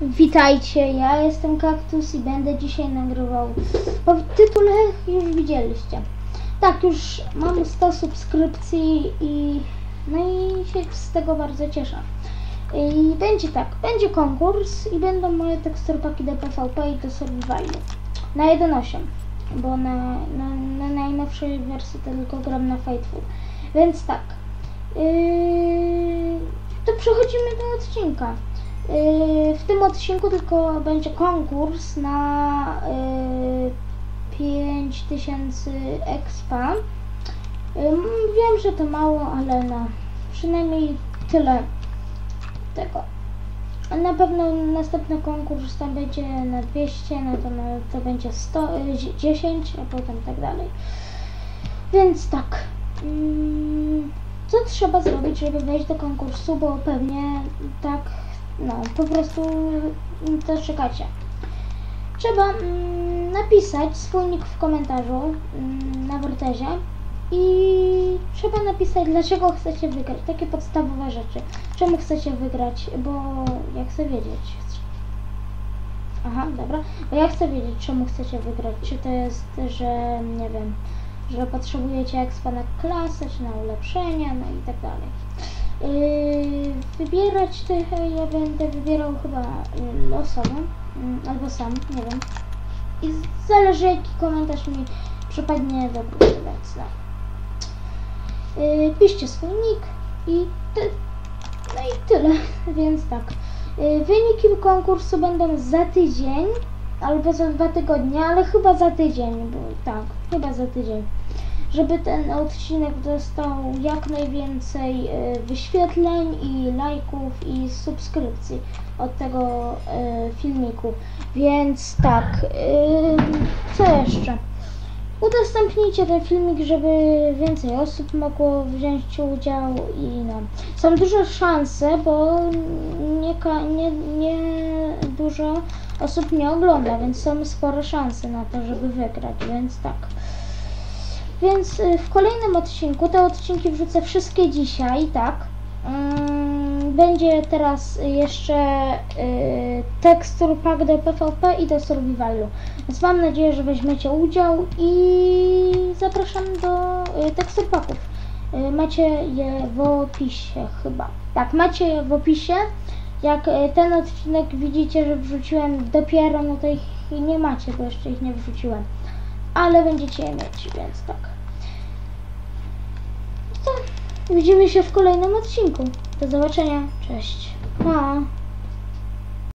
Witajcie, ja jestem Kaktus i będę dzisiaj nagrywał. Bo w tytule już widzieliście. Tak, już mam 100 subskrypcji i no i się z tego bardzo cieszę. I będzie tak, będzie konkurs i będą moje teksturpaki do PvP i do survivalu. Na 1.8, bo na, na, na najnowszej wersji tylko gram na Fightful. Więc tak, yy, to przechodzimy do odcinka. Yy, w tym odcinku tylko będzie konkurs na yy, 5000 expa. Yy, wiem, że to mało, ale no, przynajmniej tyle tego. Na pewno następny konkurs tam będzie na 200, no to, to będzie 100, y, 10, a potem tak dalej. Więc tak. Mm, co trzeba zrobić, żeby wejść do konkursu, bo pewnie tak, no po prostu mm, to czekacie. Trzeba mm, napisać swój w komentarzu mm, na Wortezie i trzeba napisać, dlaczego chcecie wygrać. Takie podstawowe rzeczy. Czemu chcecie wygrać, bo ja chcę wiedzieć. Aha, dobra. Bo ja chcę wiedzieć, czemu chcecie wygrać. Czy to jest, że nie wiem, że potrzebujecie expa na klasę, czy na ulepszenia, no i tak dalej. Yy, wybierać tych, ja będę wybierał chyba losowo, yy, albo sam, nie wiem. I zależy jaki komentarz mi przypadnie do góry, więc piszcie swój nick i ty, no i tyle, więc tak. Yy, wyniki konkursu będą za tydzień albo za dwa tygodnie, ale chyba za tydzień, bo tak, chyba za tydzień. Żeby ten odcinek dostał jak najwięcej yy, wyświetleń i lajków i subskrypcji od tego yy, filmiku. Więc tak, yy, co jeszcze? Udostępnijcie ten filmik, żeby więcej osób mogło wziąć udział i no. Są duże szanse, bo nie, nie, nie dużo osób nie ogląda, więc są spore szanse na to, żeby wygrać, więc tak. Więc y, w kolejnym odcinku, te odcinki wrzucę wszystkie dzisiaj, tak. Mm, Będzie teraz jeszcze y, tekstur pack do PvP i do survivalu. Więc mam nadzieję, że weźmiecie udział i zapraszam do y, tekstur packów. Macie je w opisie chyba. Tak, macie je w opisie. Jak ten odcinek widzicie, że wrzuciłem dopiero, no to ich nie macie, bo jeszcze ich nie wrzuciłem. Ale będziecie je mieć, więc tak. To widzimy się w kolejnym odcinku. Do zobaczenia. Cześć. Pa.